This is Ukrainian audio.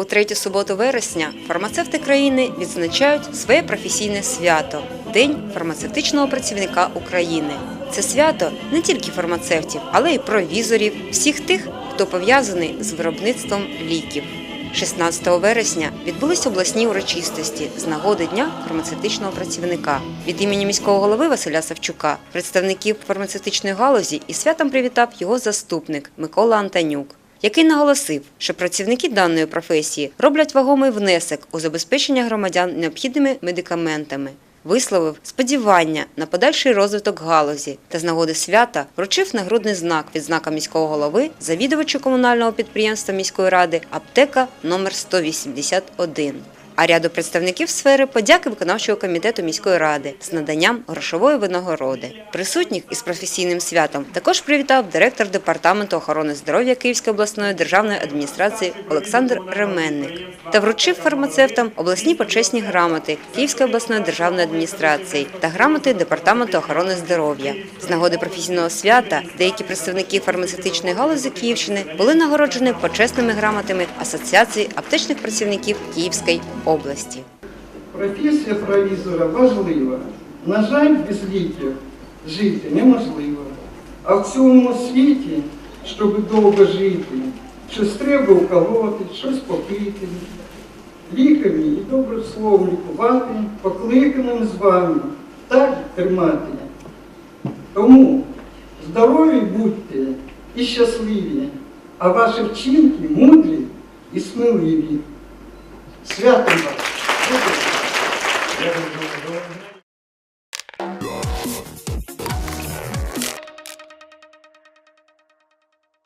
У третю суботу вересня фармацевти країни відзначають своє професійне свято День фармацевтичного працівника України. Це свято не тільки фармацевтів, але й провізорів, всіх тих, хто пов'язаний з виробництвом ліків. 16 вересня відбулись обласні урочистості з нагоди Дня фармацевтичного працівника. Від імені міського голови Василя Савчука, представників фармацевтичної галузі і святом привітав його заступник Микола Антонюк який наголосив, що працівники даної професії роблять вагомий внесок у забезпечення громадян необхідними медикаментами. Висловив сподівання на подальший розвиток галузі та з нагоди свята вручив нагрудний знак від знака міського голови завідувачу комунального підприємства міської ради аптека номер 181 а ряду представників сфери подяки виконавчого комітету міської ради з наданням грошової винагороди. Присутніх із професійним святом також привітав директор департаменту охорони здоров'я Київської обласної державної адміністрації Олександр Ременник та вручив фармацевтам обласні почесні грамоти Київської обласної державної адміністрації та грамоти департаменту охорони здоров'я. З нагоди професійного свята деякі представники фармацевтичної галузі Київщини були нагороджені почесними грамотами Асоціації аптечних працівників Київської. Професія провізора важлива. На жаль, без ліків жити неможливо. А в цьому світі, щоб довго жити, щось треба уколоти, щось попити. Лікарі і словом лікувати, покликаним з вами так тримати. Тому здорові будьте і щасливі, а ваші вчинки мудрі і сміливі. すぐやってみます。